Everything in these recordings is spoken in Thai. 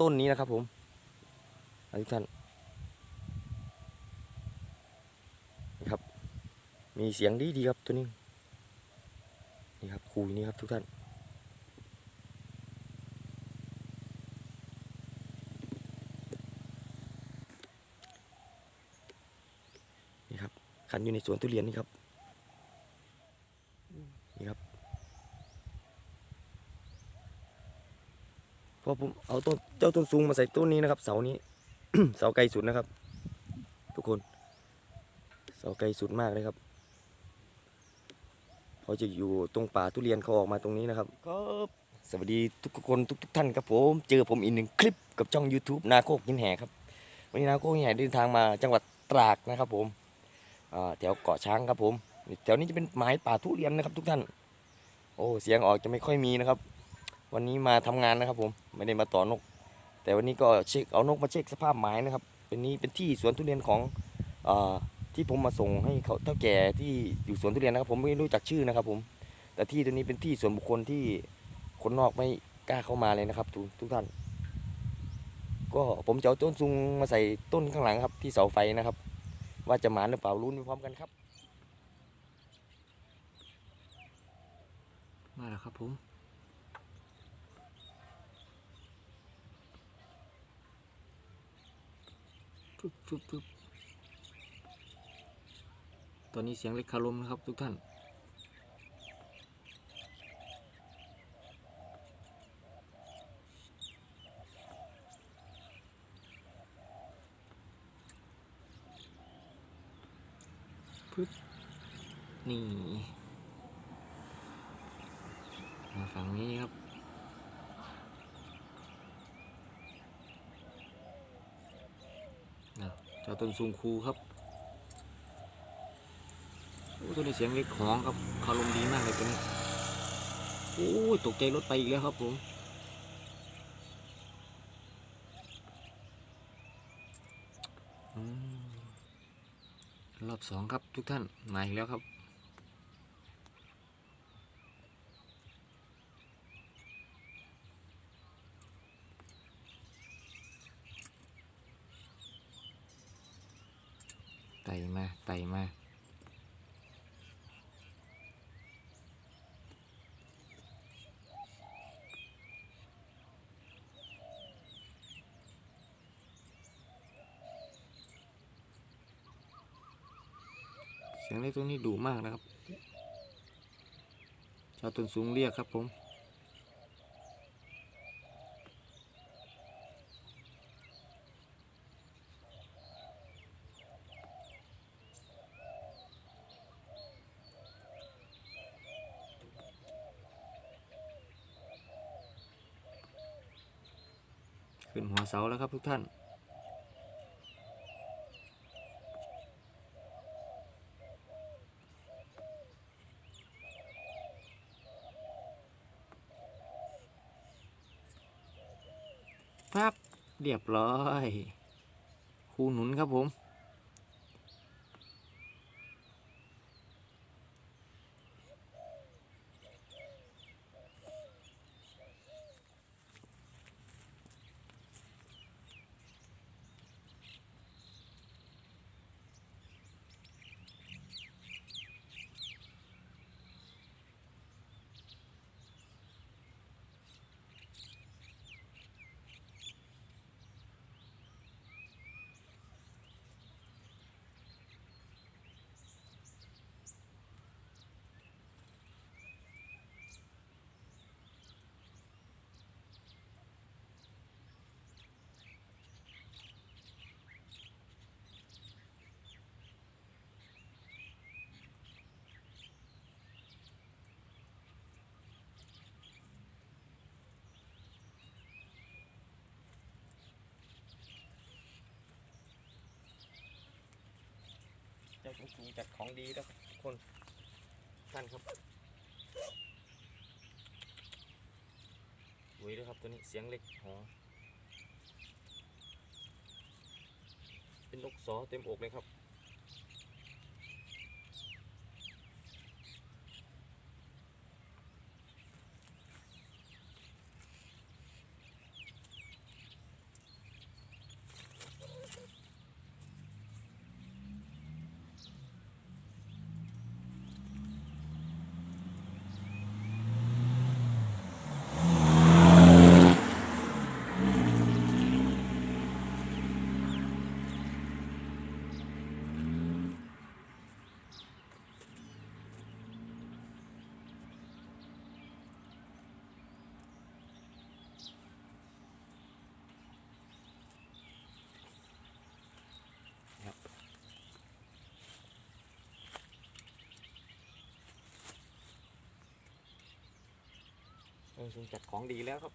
ต้นนี้นะครับผมทุกท่านนี่ครับ มีเสียงดีดีครับตัวนี้นี่ครับคุยนี่ครับทุกท่านนี่ครับขันอยู่ในสวนทุเรียนนี่ครับ นี่ครับ พอผมเอาต้นเจ้าต้นสูงมาใส่ต้นนี้นะครับ เสานี้ เสาไกลสุดนะครับ ทุกคน เสาไกลสุดมากเลยครับเขาจะอยู่ตรงป่าทุเรียนเขาออกมาตรงนี้นะครับครับสวัสดีทุกคนทุกทุกท่านครับผมเจอผมอีกหนึ่งคลิปกับช่อง YouTube นาโคกยินแห่ครับวันนี้นาโคกยินแห่เดินทางมาจังหวัดตรากนะครับ ผมอ่าแถวเกาะช้างครับผมแถวนี้จะเป็นไม้ป่าทุเรียนนะครับ ทุกท่าน โอ้เสียงออกจะไม่ค่อยมีนะครับ วันนี้มาทำงานนะครับ ผมไม่ได้มาต่อนก แต่วันนี้ก็เช็คเอานกมาเช็คสภาพไม้นะครับเป็นนี้เป็นที่สวนทุเรียนของอที่ผมมาส่งให้เขาเท่าแก่ที่อยู่สวนทุเรียนนะครับ ผมไม่รู้จักชื่อนะครับ ผม แต่ที่ตัวนี้เป็นที่ส่วนบุคคลที่คนนอกไม่กล้าเข้ามาเลยนะครับ ทุกทุกท่าน ก็ผมจะเอาต้นซุงมาใส่ต้นข้างหลังครับ ที่เสาไฟนะครับ ว่าจะหมานหรือเปล่ารุ้นไปพร้อมกันครับ มาแล้วครับผม ฟึบฟึบฟึบตอนนี้เสียงเล็กคารมนะครับ ทุกท่าน ปึ๊บ นี่ มาฝั่งนี้ครับ นะเจ้าต้นซุงคูครับโอ้ตัวนี้เสียงเล็กของครับคารมดีมากเลยตัวนี้โอ้ยตกใจรถไปอีกแล้วครับผมรอบสองครับทุกท่านมาอีกแล้วครับ ไต่ มาไต่มาเสียงเล็กตัวนี้ดุมากนะครับชาวต้นสูงเรียกครับผม ขึ้นหัวเสาแล้วครับทุกท่านปั๊บเรียบร้อย คูหนุนครับผม เจ้าสูงจัดของดีแล้วครับทุกคนท่านครับสวยด้วยครับตัวนี้เสียงเล็กหอเป็นนกสอเต็มอกเลยครับ ชิงจัดของดีแล้วครับ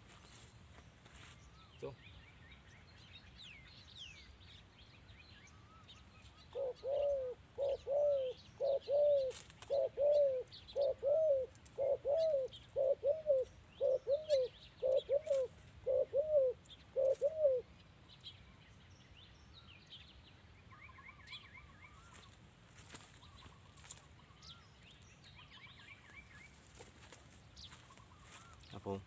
โจครับผม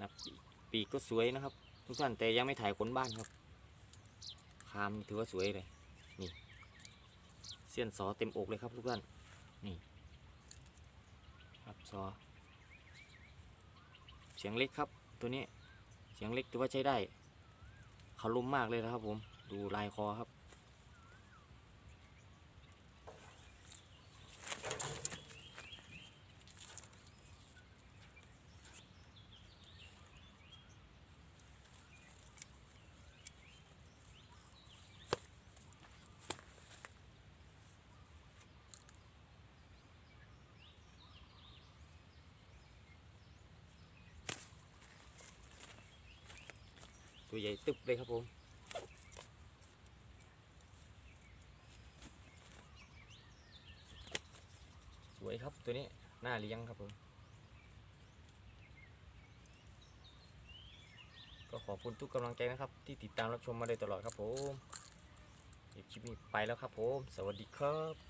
นับ ปีกก็สวยนะครับ ทุกท่านแต่ยังไม่ถ่ายขนบ้านครับ คามถือว่าสวยเลย นี่ เสี้ยนสอเต็มอกเลยครับทุกท่าน นี่ ครับสอ เสียงเล็กครับ ตัวนี้ เสียงเล็กถือว่าใช้ได้เขาลุ่มมากเลยนะครับผม ดูลายคอครับ ตัวใหญ่ตึบเลยครับผมสวยครับตัวนี้หน้าเลี้ยงครับผมก็ขอบคุณทุกกำลังใจนะครับ ที่ติดตามรับชมมาโดยตลอดครับผมคลิปนี้ไปแล้วครับผม สวัสดีครับ